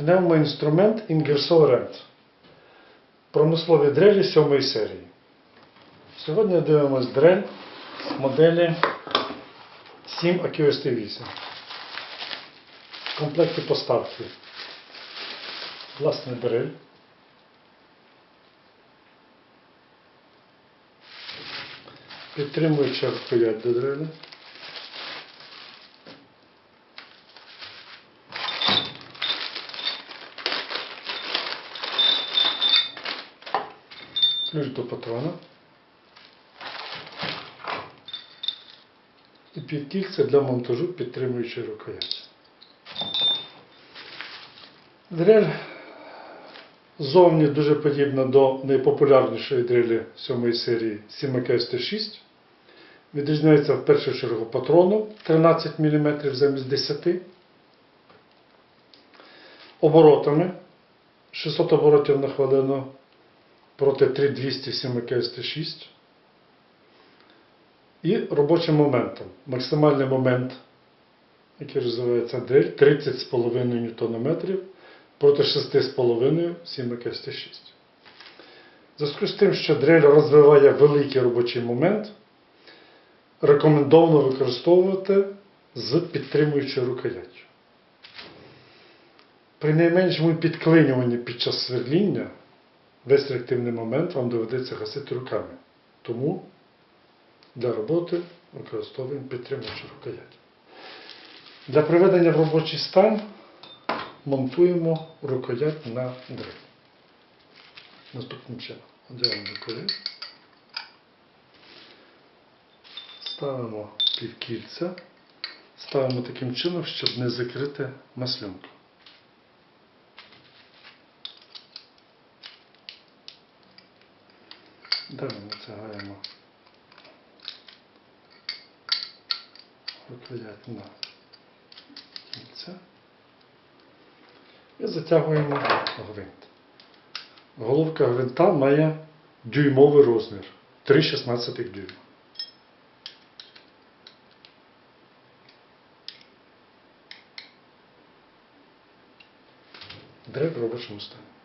Пневмоінструмент Ingersoll Rand. Промислові дрелі 7 серії. Сьогодні дивимось дрель моделі 7 AQST 8. В комплекті поставки. Власне дрель. Підтримуюча рукоять до дреля. Ключ до патрона. І підкільце для монтажу підтримуючої рукояті. Дрель зовні дуже подібна до найпопулярнішої дрелі 7 серії 7КСТ6. Відрізняється в першу чергу патрону 13 мм замість 10 оборотами 600 оборотів на хвилину проти 3207 КСТ6 і робочим моментом. Максимальний момент, який розвивається дрель, 30,5 Нм проти 6,5 7 КСТ6. Зв'язку з тим, що дрель розвиває великий робочий момент, рекомендовано використовувати з підтримуючою рукояттю. При найменшому підклинюванні під час сверління весь реактивний момент вам доведеться гасити руками. Тому для роботи використовуємо підтримуючу рукоять. Для приведення в робочий стан монтуємо рукоять на дрель. Наступним чином. Одягаємо рукоять. Ставимо півкільця. Ставимо таким чином, щоб не закрити маслюнку. Далі натягаємо рукоять на кільце і затягуємо гвинт. Головка гвинта має дюймовий розмір 3,16 дюйма. Дрель в робочому стані.